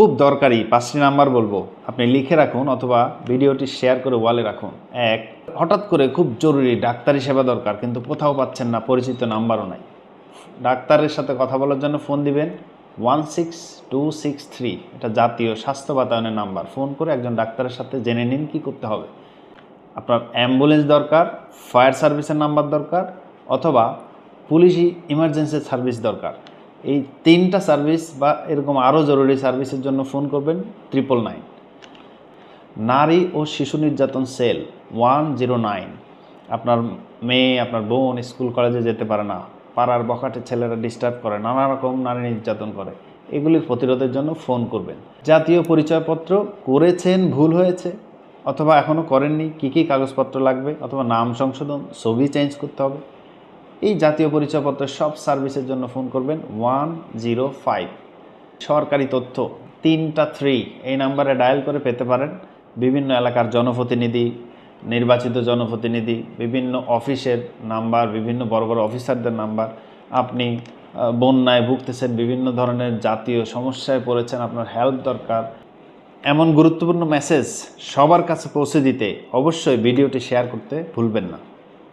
খুব দরকারি, পাঁচটি নাম্বার বলব। আপনি লিখে রাখুন অথবা ভিডিওটি শেয়ার করে ওয়ালে রাখুন। এক, হঠাৎ করে খুব জরুরি ডাক্তারি সেবা দরকার, কিন্তু কোথাও পাচ্ছেন না, পরিচিত নাম্বারও নাই। ডাক্তারের সাথে কথা বলার জন্য ফোন দিবেন। One six two six three, এটা জাতীয় স্বাস্থ্য বাতায়নের নাম্বার। ফোন করে একজন ডাক্তারের সাথে জেনে নিন কী করতে হবে। আপনার অ্যাম্বুলেন্স দরকার, ফায়ার সার্ভিসের নাম্বার দরকার, অথবা পুলিশি ইমার্জেন্সি সার্ভিস দরকার। এই তিনটা সার্ভিস বা এরকম আরও জরুরি সার্ভিসের জন্য ফোন করবেন ট্রিপল নাইন নারী ও শিশু নির্যাতন সেল ওয়ান জিরো নাইন। আপনার মেয়ে, আপনার বোন স্কুল, কলেজে যেতে পারে না। পাড়ার বখাটে ছেলেরা ডিস্টার্ব করে, নানা রকম নারী নির্যাতন করে। এগুলির প্রতিরোধের জন্য ফোন করবেন। জাতীয় পরিচয়পত্র করেছেন, ভুল হয়েছে, অথবা এখনও করেননি, কী কী কাগজপত্র লাগবে, অথবা নাম সংশোধন, ছবি চেঞ্জ করতে হবে। এই জাতীয় পরিচয়পত্রের সব সার্ভিসের জন্য ফোন করবেন ওয়ান জিরো ফাইভ। সরকারি তথ্য, তিনটা থ্রি, এই নাম্বারে ডায়াল করে পেতে পারেন। বিভিন্ন এলাকার জনপ্রতিনিধি, নির্বাচিত জনপ্রতিনিধি, বিভিন্ন অফিসের নাম্বার, বিভিন্ন বড় বড় অফিসারদের নাম্বার। আপনি বন্যায় ভুগতেছেন, বিভিন্ন ধরনের জাতীয় সমস্যায় পড়েছেন, আপনার হেল্প দরকার। এমন গুরুত্বপূর্ণ মেসেজ সবার কাছে পৌঁছে দিতে অবশ্যই ভিডিওটি শেয়ার করতে ভুলবেন না।